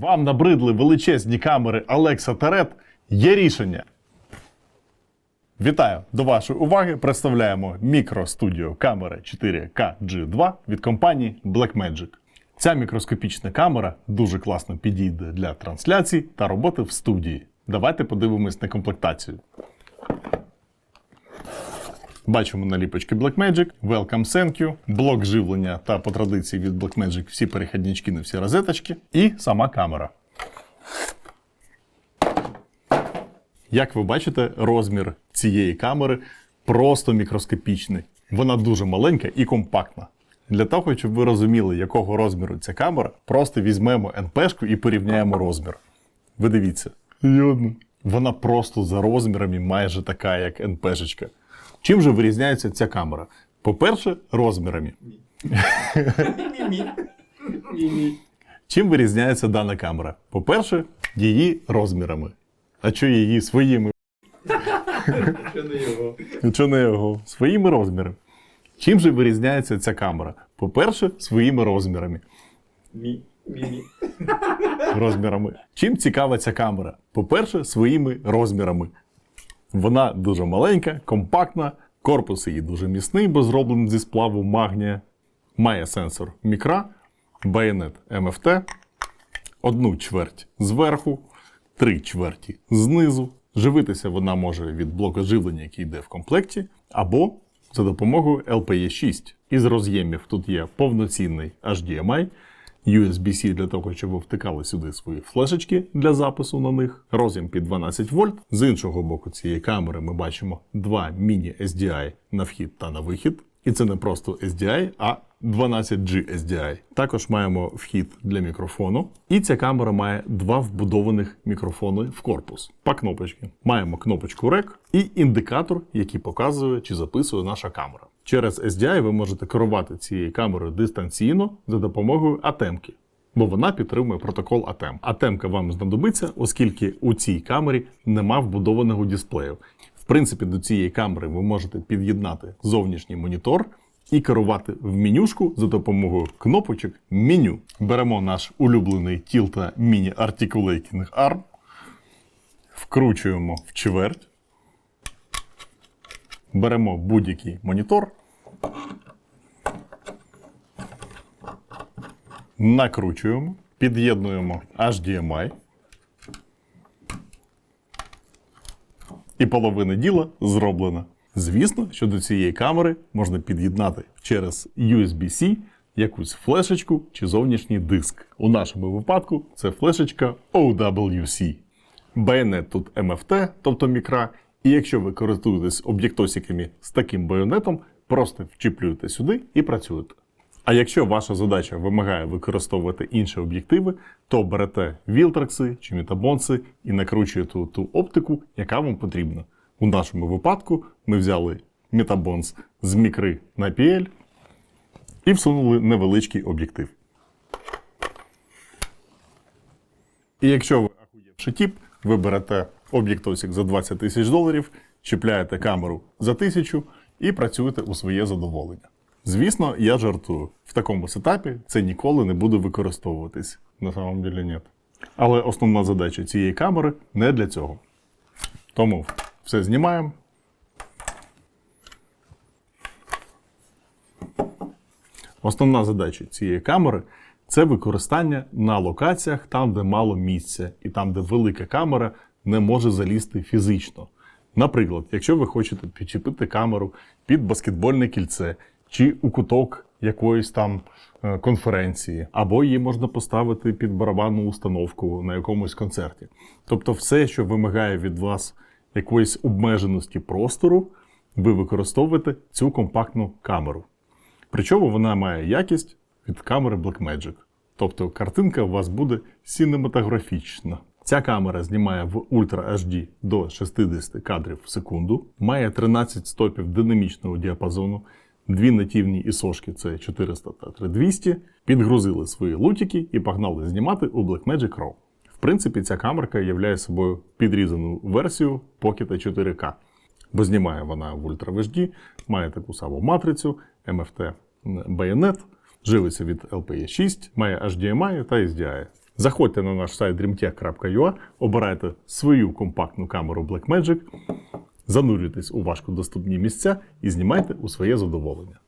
Вам набридли величезні камери Alexa Тарет. Є рішення. Вітаю! До вашої уваги представляємо мікростудіо камери 4K G2 від компанії Blackmagic. Ця мікроскопічна камера дуже класно підійде для трансляцій та роботи в студії. Давайте подивимось на комплектацію. Бачимо наліпочки Blackmagic, Welcome Thank you, блок живлення та по традиції від Blackmagic всі перехіднички на всі розеточки і сама камера. Як ви бачите, розмір цієї камери просто мікроскопічний. Вона дуже маленька і компактна. Для того, щоб ви розуміли, якого розміру ця камера, просто візьмемо НПшку і порівняємо розмір. Ви дивіться. Йодно. Вона просто за розмірами майже така, як НПшечка. Чим же вирізняється ця камера? По-перше, розмірами. Чим вирізняється дана камера? По-перше, її розмірами. А що її своїми? Що не його. Що не його? Своїми розмірами. Чим же вирізняється ця камера? По-перше, своїми розмірами. Мі. Мі. розмірами. Чим цікава ця камера? По-перше, своїми розмірами. Вона дуже маленька, компактна, корпус її дуже міцний, бо зроблений зі сплаву магнія. Має сенсор мікра, байонет МФТ, одну чверть зверху, три чверті знизу. Живитися вона може від блоку живлення, який йде в комплекті, або за допомогою LPE 6. Із роз'ємів тут є повноцінний HDMI, USB-C для того, щоб ви втикали сюди свої флешечки для запису на них, роз'єм під 12 вольт. З іншого боку цієї камери ми бачимо два міні-SDI на вхід та на вихід. І це не просто SDI, а 12G SDI. Також маємо вхід для мікрофону. І ця камера має два вбудованих мікрофони в корпус по кнопочки. Маємо кнопочку REC і індикатор, який показує, чи записує наша камера. Через SDI ви можете керувати цією камерою дистанційно за допомогою атемки. Бо вона підтримує протокол ATEM. Атемка вам знадобиться, оскільки у цій камері нема вбудованого дисплею. В принципі, до цієї камери ви можете під'єднати зовнішній монітор і керувати в менюшку за допомогою кнопочок меню. Беремо наш улюблений Tilta Mini Articulating Arm, вкручуємо в чверть, беремо будь-який монітор, накручуємо, під'єднуємо HDMI. І половина діла зроблена. Звісно, що до цієї камери можна під'єднати через USB-C якусь флешечку чи зовнішній диск. У нашому випадку це флешечка OWC. Байонет тут MFT, тобто мікра. І якщо ви користуєтесь об'єктосиками з таким байонетом, просто вчіплюєте сюди і працюєте. А якщо ваша задача вимагає використовувати інші об'єктиви, то берете вілтракси чи мітабонси і накручуєте ту оптику, яка вам потрібна. У нашому випадку ми взяли мітабонс з мікри на PL і всунули невеличкий об'єктив. І якщо ви ахуєвший тип, ви берете об'єктосик за 20 тисяч доларів, чіпляєте камеру за тисячу і працюєте у своє задоволення. Звісно, я жартую. В такому сетапі це ніколи не буде використовуватись. На самом деле ні. Але основна задача цієї камери не для цього. Тому все знімаємо. Основна задача цієї камери це використання на локаціях там, де мало місця, і там, де велика камера не може залізти фізично. Наприклад, якщо ви хочете підчепити камеру під баскетбольне кільце чи у куток якоїсь там е, конференції, або її можна поставити під барабанну установку на якомусь концерті. Тобто, все, що вимагає від вас якоїсь обмеженості простору, ви використовуєте цю компактну камеру. Причому вона має якість від камери Blackmagic. Тобто картинка у вас буде синематографічна. Ця камера знімає в Ultra HD до 60 кадрів в секунду, має 13 стопів динамічного діапазону, дві нативні ісошки це 400 та 3200, підгрузили свої лутики і погнали знімати у Blackmagic RAW. В принципі, ця камерка являє собою підрізану версію Pocket 4K, бо знімає вона в Ultra HD, має таку саму матрицю, MFT байонет, живиться від LPE 6, має HDMI та SDI. Заходьте на наш сайт dreamtech.ua, обирайте свою компактну камеру Blackmagic, занурюйтесь у важкодоступні місця і знімайте у своє задоволення.